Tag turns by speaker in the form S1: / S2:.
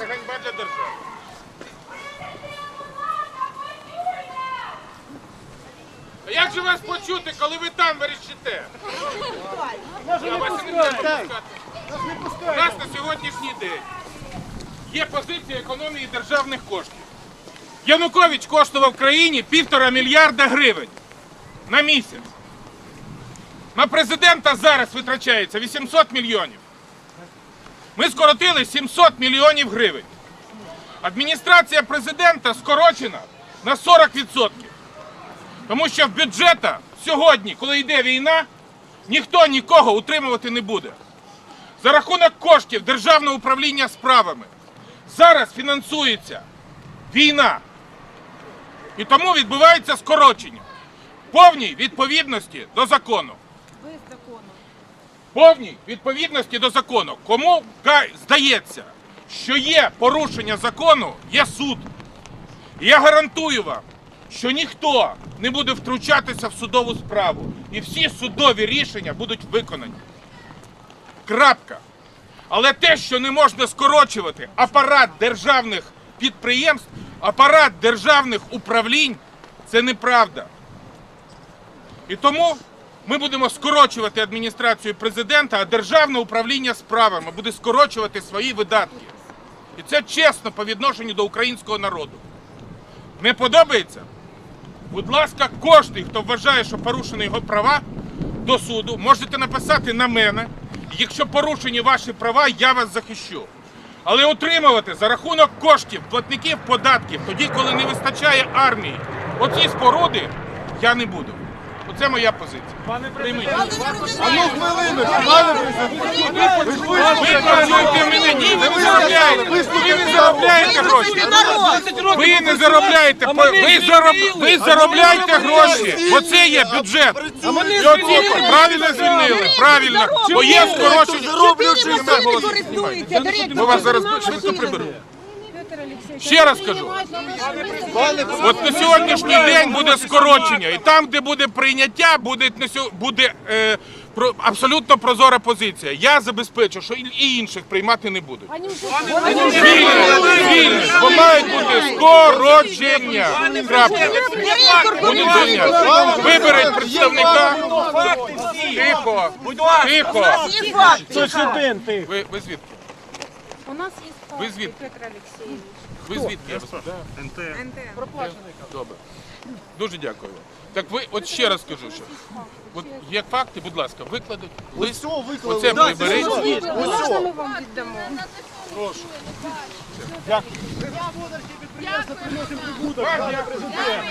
S1: Це ганьба для держави. А як же вас почути, коли ви там верещите? Я не буду. У нас на сьогоднішній день є позиція економії державних коштів. Янукович коштував країні півтора мільярда гривень на місяць. На президента зараз витрачається 800 мільйонів. Ми скоротили 700 мільйонів гривень. Адміністрація президента скорочена на 40%. Тому що в бюджета сьогодні, коли йде війна, ніхто нікого утримувати не буде. За рахунок коштів Державного управління справами зараз фінансується війна. І тому відбувається скорочення повній відповідності до. Закону. Повній відповідності до закону. Кому здається, що є порушення закону, є суд. Я гарантую вам, що ніхто не буде втручатися в судову справу. І всі судові рішення будуть виконані. Крапка. Але те, що не можна скорочувати апарат державних підприємств, апарат державних управлінь, це неправда. І тому ми будемо скорочувати адміністрацію президента, а державне управління справами буде скорочувати свої видатки. І це чесно по відношенню до українського народу. Не подобається? Будь ласка, кожний, хто вважає, що порушені його права до суду, можете написати на мене. Якщо порушені ваші права, я вас захищу. Але отримувати за рахунок коштів платників податків, тоді, коли не вистачає армії, оці споруди я не буду. Оце моя позиція. Прийміть.
S2: А ну хвилиночку, пане президент.
S1: Ви працюєте мене, ні, ви не заробляєте. Ви не заробляєте гроші. Ви не заробляєте, ви, зароб... ви заробляєте гроші. Оце є бюджет. І оці правильно звільнили, правильно. Бо є скорочення.
S3: користується. До речі,
S1: Ми вас зараз швидко приберу. Ще раз кажу. От на сьогоднішній день буде скорочення, і там, де буде прийняття, буде буде е, про, абсолютно прозора позиція. Я забезпечу, що і- інших приймати не будуть. Звільнені, бо мають бути скорочення. Крапка. Виберіть представника. Тихо, тихо. Ви звідки?
S3: У нас є
S1: Ви звідки?
S3: Петр Олексійович.
S1: Ви звідки? Я вас прошу? Добре. Дуже дякую. вам. Так ви, от ще раз скажу, що от є факти, будь ласка, викладуть лист.
S2: Все виклали.
S1: Оце приберіть.
S3: Можна ми вам віддамо?
S2: Підприємства приносимо прибуток, пане президент.